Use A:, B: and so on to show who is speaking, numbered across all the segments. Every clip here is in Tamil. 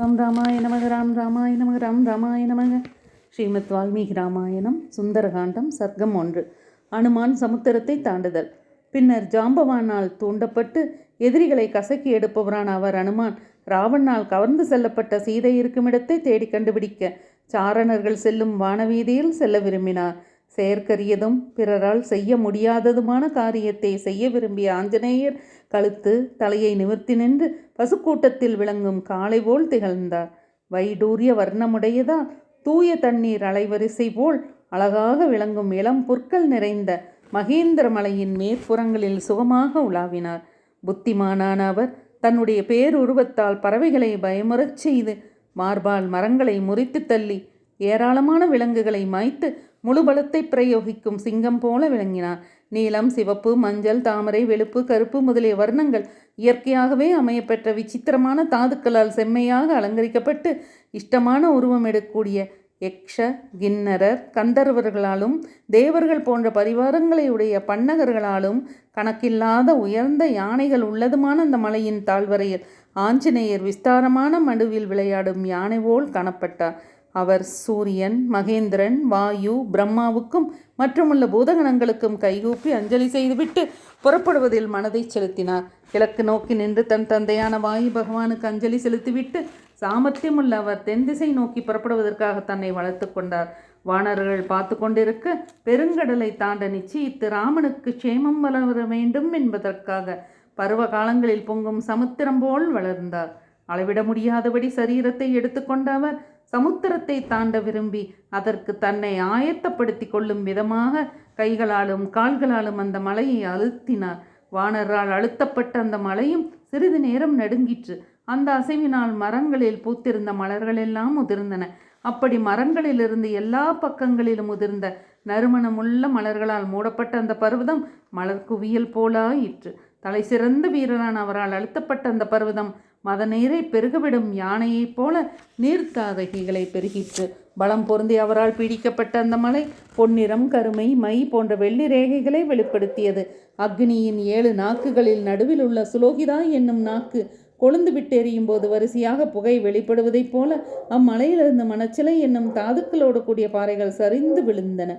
A: ராம் ராமாய நமக ராம் ராமாய நமக ராம் ராமாய நமக. ஸ்ரீமத் வால்மீகி ராமாயணம் சுந்தரகாண்டம் சர்க்கம் ஒன்று. அனுமான் சமுத்திரத்தை தாண்டுதல். பின்னர் ஜாம்பவானால் தூண்டப்பட்டு எதிரிகளை கசக்கி எடுப்பவரான அவர் அனுமான் ராவணனால் கவர்ந்து செல்லப்பட்ட சீதை இருக்குமிடத்தை தேடி கண்டுபிடிக்க சாரணர்கள் செல்லும் வானவீதியில் செல்ல விரும்பினார். செயற்கரியதும் பிறரால் செய்ய முடியாததுமான காரியத்தை செய்ய விரும்பிய ஆஞ்சநேயர் கழுத்து தலையை நிமிர்த்தி நின்று பசுக்கூட்டத்தில் விளங்கும் காளை போல் திகழ்ந்தார். வைடூரிய வர்ணமுடையதால் தூய தண்ணீர் அலைவரிசை போல் அழகாக விளங்கும் இளம் புற்கள் நிறைந்த மகேந்திர மலையின் மேற்புறங்களில் சுகமாக உலாவினார். புத்திமானான அவர் தன்னுடைய பேருருவத்தால் பறவைகளை பயமுறச் செய்து மார்பால் மரங்களை முறித்து தள்ளி ஏராளமான விலங்குகளை மாய்த்து முழு பலத்தை பிரயோகிக்கும் சிங்கம் போல விளங்கினார். நீலம் சிவப்பு மஞ்சள் தாமரை வெளுப்பு கருப்பு முதலிய வர்ணங்கள் இயற்கையாகவே அமையப்பெற்ற விசித்திரமான தாதுக்களால் செம்மையாக அலங்கரிக்கப்பட்டு இஷ்டமான உருவம் எடுக்கக்கூடிய யக்ஷ கிண்ணரர் கந்தர்வர்களாலும் தேவர்கள் போன்ற பரிவாரங்களை உடைய பன்னகர்களாலும் கணக்கில்லாத உயர்ந்த யானைகள் உள்ளதுமான அந்த மலையின் தாழ்வரையில் ஆஞ்சநேயர் விஸ்தாரமான மடுவில் விளையாடும் யானை போல் காணப்பட்டார். அவர் சூரியன் மகேந்திரன் வாயு பிரம்மாவுக்கும் மற்றுமுள்ள பூதகணங்களுக்கும் கைகூப்பி அஞ்சலி செய்துவிட்டு புறப்படுவதில் மனதை செலுத்தினார். கிழக்கு நோக்கி நின்று தன் தந்தையான வாயு பகவானுக்கு அஞ்சலி செலுத்திவிட்டு சாமர்த்தியமுள்ள அவர் தென் திசை நோக்கி புறப்படுவதற்காக தன்னை வளர்த்து கொண்டார். வானர்கள் பார்த்து கொண்டிருக்க பெருங்கடலை தாண்ட நிச்சயித்து ராமனுக்கு க்ஷேமம் வளர வேண்டும் என்பதற்காக பருவ காலங்களில் பொங்கும் சமுத்திரம் போல் வளர்ந்தார். அளவிட முடியாதபடி சரீரத்தை எடுத்துக்கொண்ட அவர் சமுத்திரத்தை தாண்ட விரும்பி அதற்கு தன்னை ஆயத்தப்படுத்தி கொள்ளும் விதமாக கைகளாலும் கால்களாலும் அந்த மலையை அழுத்தினார். வானரால் அழுத்தப்பட்ட அந்த மலையும் சிறிது நேரம் நடுங்கிற்று. அந்த அசைவினால் மரங்களில் பூத்திருந்த மலர்களெல்லாம் முதிர்ந்தன அப்படி மரங்களிலிருந்து எல்லா பக்கங்களிலும் முதிர்ந்த நறுமணமுள்ள மலர்களால் மூடப்பட்ட அந்த பர்வதம் மலர் குவியல் போலாயிற்று. தலை சிறந்த வீரரான அவரால் அழுத்தப்பட்ட அந்த பர்வதம் மத நீரை பெருகவிடும் யானையைப் போல நீர்த்தாதகைகளை பெருகிற்று. பலம் பொருந்தி அவரால் பீடிக்கப்பட்ட அந்த மலை பொன்னிறம் கருமை மை போன்ற வெள்ளி ரேகைகளை வெளிப்படுத்தியது. அக்னியின் ஏழு நாக்குகளில் நடுவில் உள்ள சுலோகிதா என்னும் நாக்கு கொழுந்து விட்டு போது வரிசையாக புகை வெளிப்படுவதைப் போல அம்மலையிலிருந்து மணச்சிலை என்னும் தாதுக்களோடு கூடிய பாறைகள் சரிந்து விழுந்தன.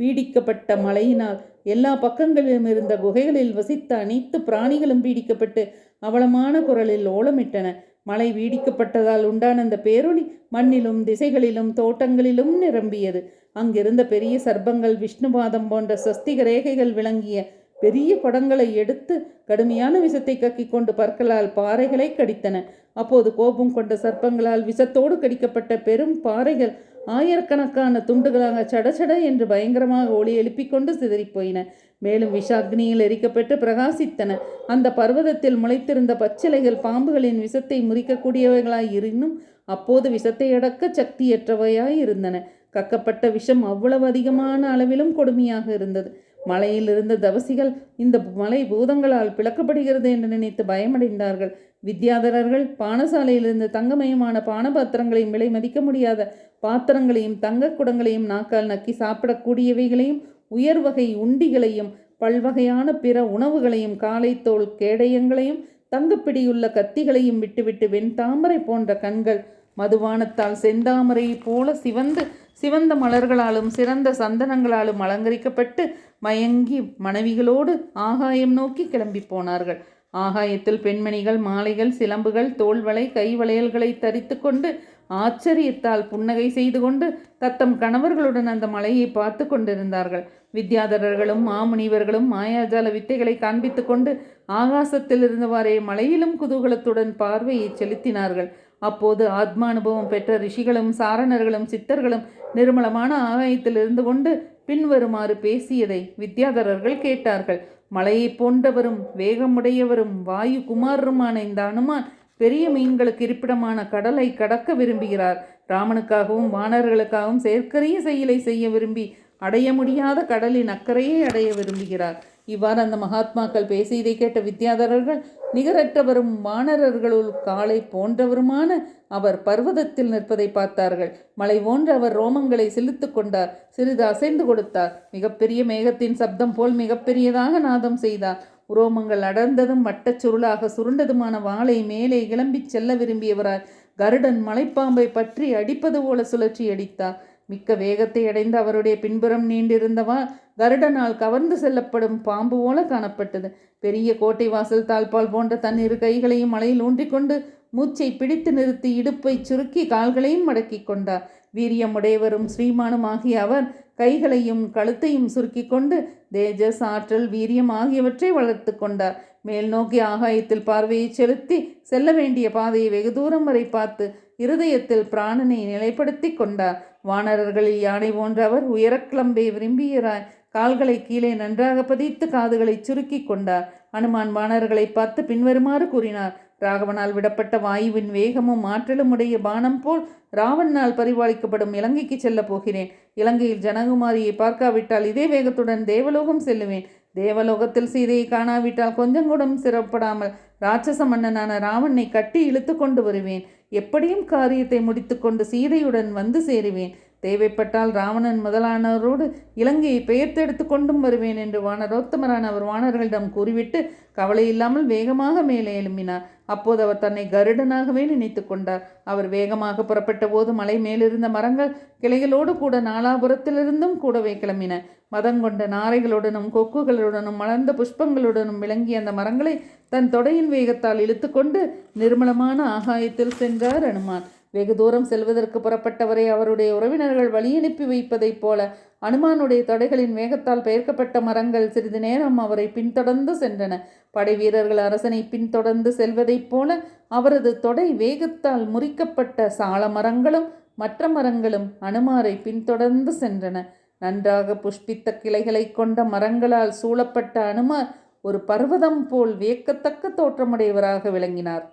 A: பீடிக்கப்பட்ட மலையினால் எல்லா பக்கங்களிலும் இருந்த குகைகளில் வசித்த அனைத்து பிராணிகளும் பீடிக்கப்பட்டு அவலமான குரலில் ஓலமிட்டன. மழை வீடிக்கப்பட்டதால் உண்டான அந்த பேரொளி மண்ணிலும் திசைகளிலும் தோட்டங்களிலும் நிரம்பியது. அங்கிருந்த பெரிய சர்ப்பங்கள் விஷ்ணுபாதம் போன்ற சஸ்திக ரேகைகள் விளங்கிய பெரிய படங்களை எடுத்து கடுமையான விஷத்தை கக்கிக் கொண்டு பற்களால் பாறைகளை கடித்தன. அப்போது கோபம் கொண்ட சர்ப்பங்களால் விஷத்தோடு கடிக்கப்பட்ட பெரும் பாறைகள் ஆயிரக்கணக்கான துண்டுகளாக சடச்சட என்று பயங்கரமாக ஒளி எழுப்பிக்கொண்டு சிதறிப்போயின. மேலும் விஷாக்னியில் எரிக்கப்பட்டு பிரகாசித்தன. அந்த பர்வதத்தில் முளைத்திருந்த பச்சிலைகள் பாம்புகளின் விஷத்தை முறிக்கக்கூடியவைகளாய் இருந்தும் அப்போது விஷத்தை அடக்க சக்தியற்றவையாய் இருந்தன கக்கப்பட்ட விஷம் அவ்வளவு அதிகமான அளவிலும் கொடுமையாக இருந்தது. மலையில் இருந்த தவசிகள் இந்த மலை பூதங்களால் பிளக்கப்படுகிறது என்று நினைத்து பயமடைந்தார்கள். வித்யாதரர்கள் பானசாலையிலிருந்து தங்கமயமான பானபாத்திரங்களையும் விலை மதிக்க முடியாத பாத்திரங்களையும் தங்க குடங்களையும் நாக்கால் நக்கி சாப்பிடக்கூடியவைகளையும் உயர்வகை உண்டிகளையும் பல்வகையான பிற உணவுகளையும் காலைத்தோல் கேடயங்களையும் தங்கப்பிடியுள்ள கத்திகளையும் விட்டுவிட்டு வெண்தாமரை போன்ற கண்கள் மதுவானத்தால் செந்தாமரையைப் போல சிவந்து சிவந்த மலர்களாலும் சிறந்த சந்தனங்களாலும் அலங்கரிக்கப்பட்டு மயங்கி மனைவிகளோடு ஆகாயம் நோக்கி கிளம்பி போனார்கள். ஆகாயத்தில் பெண்மணிகள் மாலைகள் சிலம்புகள் தோல்வளை கைவளையல்களை தரித்து கொண்டு ஆச்சரியத்தால் புன்னகை செய்து கொண்டு தத்தம் கணவர்களுடன் அந்த மலையை பார்த்து கொண்டிருந்தார்கள். வித்யாதரர்களும் மாமுனிவர்களும் மாயாஜால வித்தைகளை காண்பித்து கொண்டு ஆகாசத்தில் இருந்தவாறே மலையிலும் குதூகலத்துடன் பார்வையை செலுத்தினார்கள். அப்போது ஆத்மானுபவம் பெற்ற ரிஷிகளும் சாரணர்களும் சித்தர்களும் நிர்மலமான ஆகாயத்தில் இருந்து கொண்டு பின்வருமாறு பேசியதை வித்யாதரர்கள் கேட்டார்கள். மலையை போன்றவரும் வேகமுடையவரும் வாயு குமாரருமான இந்த அனுமான் பெரிய மீன்களுக்கு இருப்பிடமான கடலை கடக்க விரும்புகிறார். ராமனுக்காகவும் வானர்களுக்காகவும் செயற்கரிய செயலை செய்ய விரும்பி அடைய முடியாத கடலின் அக்கறையை அடைய விரும்புகிறார். இவ்வாறு அந்த மகாத்மாக்கள் பேசியதை கேட்ட வித்யாதரர்கள் நிகரற்றவரும் வானரர்களுள் காலை போன்றவருமான அவர் பர்வதத்தில் நிற்பதை பார்த்தார்கள். மலை போன்ற அவர் ரோமங்களை செலுத்து கொண்டார். சிறிது அசைந்து கொடுத்தார். மிகப்பெரிய மேகத்தின் சப்தம் போல் மிகப்பெரியதாக நாதம் செய்தார். உரோமங்கள் அடர்ந்ததும் வட்டச் சுருளாக சுருண்டதுமான வாளை மேலே கிளம்பிச் செல்ல விரும்பியவராய் கருடன் மலைப்பாம்பை பற்றி அடிப்பது போல சுழற்சி அடித்தார். மிக்க வேகத்தை அடைந்து அவருடைய பின்புறம் நீண்டிருந்தவா கருடனால் கவர்ந்து செல்லப்படும் பாம்பு போல காணப்பட்டது. பெரிய கோட்டை வாசல் தாழ்பால் போன்ற தன் இரு கைகளையும் மலையில் ஊன்றிக்கொண்டு மூச்சை பிடித்து நிறுத்தி இடுப்பை சுருக்கி கால்களையும் மடக்கி கொண்டார். வீரியமுடையவரும் ஸ்ரீமானும் ஆகிய அவர் கைகளையும் கழுத்தையும் சுருக்கி கொண்டு தேஜஸ் ஆற்றல் வீரியம் ஆகியவற்றை வளர்த்து கொண்டார். மேல் நோக்கி ஆகாயத்தில் பார்வையை செலுத்தி செல்ல வேண்டிய பாதையை வெகு தூரம் வரை பார்த்து இருதயத்தில் பிராணனை நிலைப்படுத்தி கொண்டார். வானரர்களில் யானை போன்றவர் உயரக்கிளம்பை விரும்பியராய் கால்களை கீழே நன்றாக பதித்து காதுகளை சுருக்கி கொண்டார். அனுமான் வானர்களை பார்த்து பின்வருமாறு கூறினார் ராகவனால் விடப்பட்ட வாயுவின் வேகமும் ஆற்றலும் உடைய பானம் போல் ராவனால் பரிபாலிக்கப்படும் இலங்கைக்கு செல்லப் போகிறேன். இலங்கையில் ஜனகுமாரியை பார்க்காவிட்டால் இதே வேகத்துடன் தேவலோகம் செல்லுவேன். தேவலோகத்தில் சீதையை காணாவிட்டால் கொஞ்சம் கூட சிறப்படாமல் ராட்சச மன்னனான ராவனை கட்டி இழுத்து கொண்டு வருவேன். எப்படியும் காரியத்தை முடித்துக்கொண்டு சீதையுடன் வந்து சேருவேன். தேவைப்பட்டால் ராவணன் முதலானவரோடு இலங்கையை பெயர்த்தெடுத்து கொண்டும் வருவேன் என்று வானரோத்தமரான அவர் வானர்களிடம் கூறிவிட்டு கவலை இல்லாமல் வேகமாக மேலே எழும்பினார். அப்போது அவர் தன்னை கருடனாகவே நினைத்து கொண்டார். அவர் வேகமாக புறப்பட்ட போது மலை மேலிருந்த மரங்கள் கிளைகளோடு கூட நாலாபுரத்திலிருந்தும் கூடவே கிளம்பின. மதங்கொண்ட நாரைகளுடனும் கொக்குகளுடனும் மலர்ந்த புஷ்பங்களுடனும் விளங்கிய அந்த மரங்களை தன் தொடையின் வேகத்தால் இழுத்துக்கொண்டு நிர்மலமான ஆகாயத்தில் சென்றார் அனுமான். வெகு தூரம் செல்வதற்கு புறப்பட்டவரை அவருடைய உறவினர்கள் வழியனுப்பி வைப்பதைப் போல அனுமானுடைய தொடைகளின் வேகத்தால் பெயர்க்கப்பட்ட மரங்கள் சிறிது நேரம் அவரை பின்தொடர்ந்து சென்றன. படை வீரர்கள் அரசனை பின்தொடர்ந்து செல்வதைப் போல அவரது தொடை வேகத்தால் முறிக்கப்பட்ட சால மரங்களும் மற்ற மரங்களும் அனுமாரை பின்தொடர்ந்து சென்றன. நன்றாக புஷ்பித்த கிளைகளை கொண்ட மரங்களால் சூழப்பட்ட அனுமார் ஒரு பர்வதம் போல் வியக்கத்தக்க தோற்றமுடையவராக விளங்கினார்.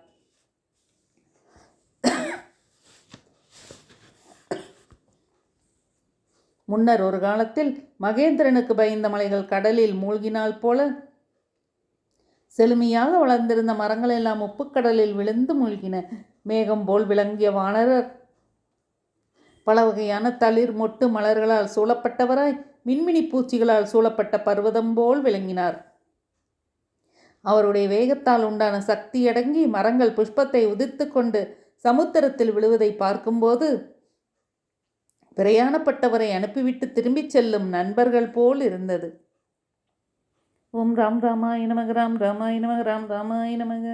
A: முன்னர் ஒரு காலத்தில் மகேந்திரனுக்கு பயந்த மலைகள் கடலில் மூழ்கினால் போல. செழுமையாக வளர்ந்திருந்த மரங்கள் எல்லாம் உப்புக்கடலில் விழுந்து மூழ்கின. மேகம் போல் விளங்கிய வானரர். பல வகையான தளிர் மொட்டு மலர்களால் சூழப்பட்டவராய் மின்மினி பூச்சிகளால் சூழப்பட்ட பர்வதம் போல் விளங்கினார். அவருடைய வேகத்தால் உண்டான சக்தி அடங்கி மரங்கள் புஷ்பத்தை உதிர்த்து கொண்டு சமுத்திரத்தில் விழுவதை பார்க்கும்போது பிரயாணப்பட்டவரை அனுப்பிவிட்டு திரும்பிச் செல்லும் நண்பர்கள் போல் இருந்தது. ஓம் ராம் ராமாய நமக ராம் ராமாய நமக ராம் ராமாய நமக.